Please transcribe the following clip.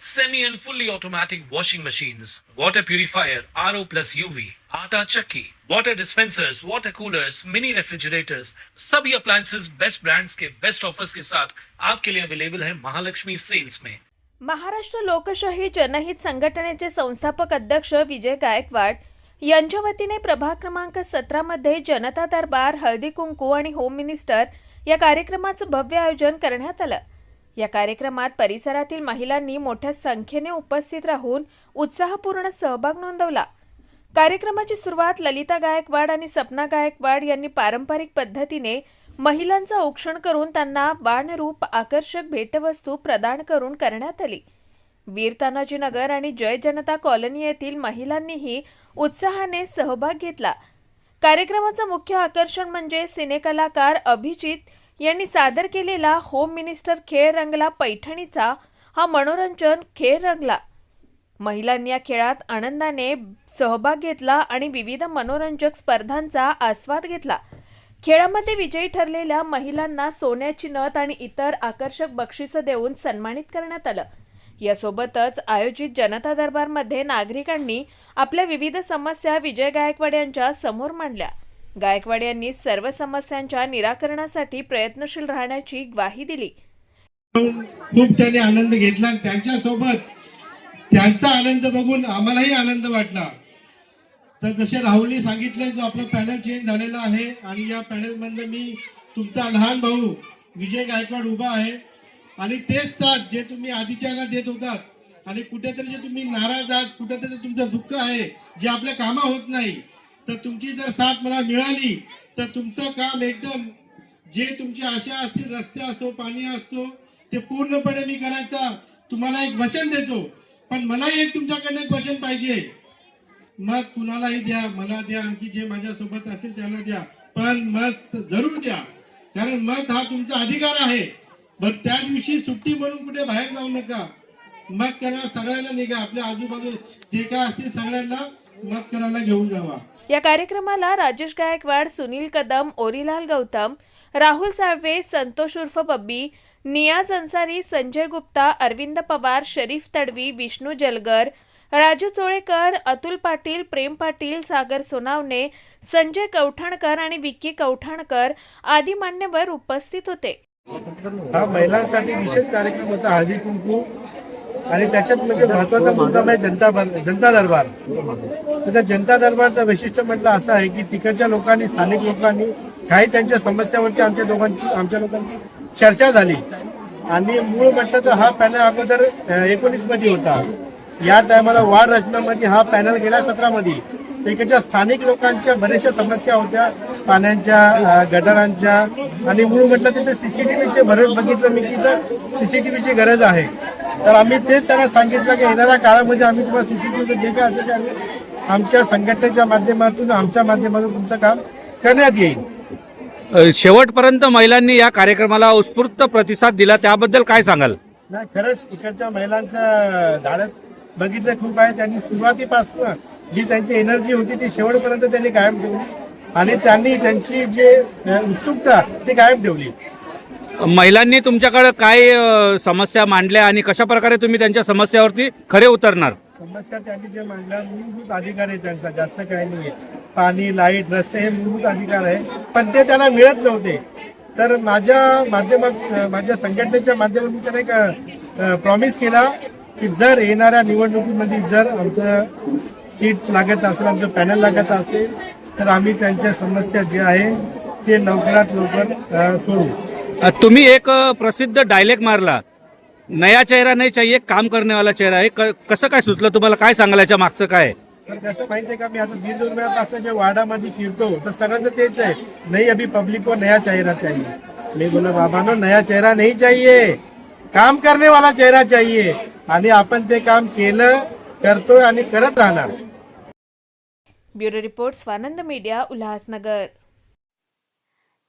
semi and fully automatic washing machines, water purifier, RO plus UV, आटा चक्की, water dispensers, water coolers, mini refrigerators, सभी appliances best brands के best offers के साथ आपके लिए अवेलेबल है महालक्ष्मी सेल्स में महाराष्ट्र लोकशाही जनहित संघटनेचे संस्थापक अध्यक्ष विजय गायकवाड यांच्या वतीने प्रभाग क्रमांक सतरामध्ये जनता दरबार हळदी कुंकू आणि होम मिनिस्टर या कार्यक्रमाचं भव्य आयोजन करण्यात आलं या कार्यक्रमात परिसरातील महिलांनी मोठ्या संख्येने उपस्थित राहून उत्साहपूर्ण सहभाग नोंदवला. कार्यक्रमाची सुरुवात ललिता गायकवाड आणि सपना गायकवाड यांनी पारंपरिक पद्धतीने महिलांचं औक्षण करून त्यांना बाणरूप आकर्षक भेटवस्तू प्रदान करून करण्यात आली. वीर तानाजी नगर आणि जय जनता कॉलनी येथील महिलांनीही उत्साहाने सहभाग घेतला. कार्यक्रमाचं मुख्य आकर्षण म्हणजे सिनेकलाकार अभिजित यांनी सादर केलेला होम मिनिस्टर खेळ रंगला पैठणीचा हा मनोरंजन खेळ रंगला महिलांनी या खेळात आनंदाने सहभाग घेतला आणि विविध मनोरंजक स्पर्धांचा आस्वाद घेतला. खेळामध्ये विजयी ठरलेल्या महिलांना सोन्याची नथ आणि इतर आकर्षक बक्षिसं देऊन सन्मानित करण्यात आलं. यासोबतच आयोजित जनता दरबारमध्ये नागरिकांनी आपल्या विविध समस्या विजय गायकवाड यांच्या समोर मांडल्या. गायकवाड यांनी सर्व समस्यांच्या निराकरणासाठी प्रयत्नशील राहण्याची ग्वाही दिली. खूप त्यांनी आनंद घेतला त्यांच्यासोबत त्यांचा आनंद बघून आम्हालाही आनंद वाटला. तर जसे राहुलने सांगितलं जो आपला पॅनल चेंज झालेला आहे आणि या पॅनलमध्ये मी तुमचा लहान भाऊ विजय गायकवाड उभा आहे. आणि तेच साथ जे तुम्ही आधीच्या देत होतात आणि कुठेतरी जे तुम्ही नाराज आहात कुठेतरी तुमचं दुःख आहे जे आपल्या कामा होत नाही तर तुमची जर साथ मला मिळाली तर तुमचं काम एकदम जे तुमची आशा असतील रस्ते असतो पाणी असतो ते पूर्णपणे मी करायचा तुम्हाला एक वचन देतो. पण मलाही एक तुमच्याकडनं एक वचन पाहिजे. मत कुणालाही द्या मला द्या आणखी जे माझ्या सोबत असेल त्यांना द्या. पण मत जरूर द्या. कारण मत हा तुमचा अधिकार आहे. बर त्या दिवशी सुट्टी म्हणून कुठे बाहेर जाऊ नका. मत करा सगळ्यांना निघा. आपल्या आजूबाजू जे काय असतील सगळ्यांना मत करायला घेऊन जावा. या कार्यक्रमाला राजेश गायकवाड सुनील कदम ओरीलाल गौतम राहुल साळवे संतोष उर्फ बब्बी नियाज अन्सारी संजय गुप्ता अरविंद पवार शरीफ तडवी विष्णू जलगर राजू चोळेकर अतुल पाटील प्रेम पाटील सागर सोनावणे संजय कवठाणकर आणि विक्की कवठाणकर आदी मान्यवर उपस्थित होते. हा महिलांसाठी विशेष कार्यक्रम होता हळदी कुंकू आणि त्याच्यात म्हणजे महत्त्वाचा मुद्दा म्हणजे जनता जनता दरबार. तर त्या जनता दरबारचं वैशिष्ट्य म्हटलं असं आहे की तिकडच्या लोकांनी स्थानिक लोकांनी काही त्यांच्या समस्यावरती आमच्या दोघांची आमच्या लोकांची चर्चा झाली. आणि मूळ म्हटलं तर हा पॅनल अगोदर एकोणीसमध्ये होता. या टायमाला वाढ रचनामध्ये हा पॅनल गेला सतरामध्ये. तिकडच्या स्थानिक लोकांच्या बऱ्याचशा समस्या होत्या. पाण्याच्या गटारांच्या. आणि मूळ म्हटलं तिथे सीसीटीव्हीचे बरेच बघितलं मी की इथं सीसीटीव्हीची गरज आहे. तर आम्ही तेच त्यांना सांगितलं की येणाऱ्या काळामध्ये आम्ही तुम्हाला सीसीटीव्हीचं जे काय असेल ते आम्ही आमच्या संघटनेच्या माध्यमातून आमच्या माध्यमातून तुमचं काम करण्यात येईल. शेवटपर्यंत महिलांनी या कार्यक्रमाला उत्स्फूर्त प्रतिसाद दिला त्याबद्दल काय सांगाल? नाही खरंच इकडच्या महिलांचं धाडस बघितलं खूप आहे. त्यांनी सुरुवातीपासून जी त्यांची एनर्जी होती ती शेवटपर्यंत त्यांनी कायम ठेवली आणि त्यांनी त्यांची जे उत्सुकता ती कायम ठेवली. महिलांनी तुमच्याकडे काय अ, समस्या मांडल्या आणि कशा प्रकारे तुम्ही त्यांच्या समस्यावरती खरे उतरणार? समस्या त्यांनी जे मांडल्या मूलभूत अधिकार आहे त्यांचा जास्त काही नाही आहे. पाणी लाइट रस्ते हे मूलभूत अधिकार आहे. पण ते त्यांना मिळत नव्हते. तर माझ्या माध्यमात माझ्या संघटनेच्या माध्यमातून त्याने त्यांना एक प्रॉमिस केला की जर येणाऱ्या निवडणुकीमध्ये जर आमचं सीट लागत असेल आमचं पॅनल लागत असेल तर आम्ही त्यांच्या समस्या जे आहे ते लवकरात लवकर अ, सोडू तुम्ही एक प्रसिद्ध डायलेक्ट मारला. नया चेहरा नाही चाहिए काम करने वाला चेहरा आहे. क- कसं काय सुचलं तुम्हाला? काय सांगायला याच्या मागचं काय? आहे? सर कसं माहितीये का मी आता दीड दोन वेळापासून जे वाडामध्ये फिरतो तर सगळ्यांचं तेच आहे. नाही अभी पब्लिक को नया चेहरा चाहिए. मी बोला बाबानो नया चेहरा नहीं चाहिए. काम करने वाला चेहरा चाहिए. आणि आपण ते काम केलं करतोय आणि करत राहणार. Bureau report Swanand media Ulhasnagar.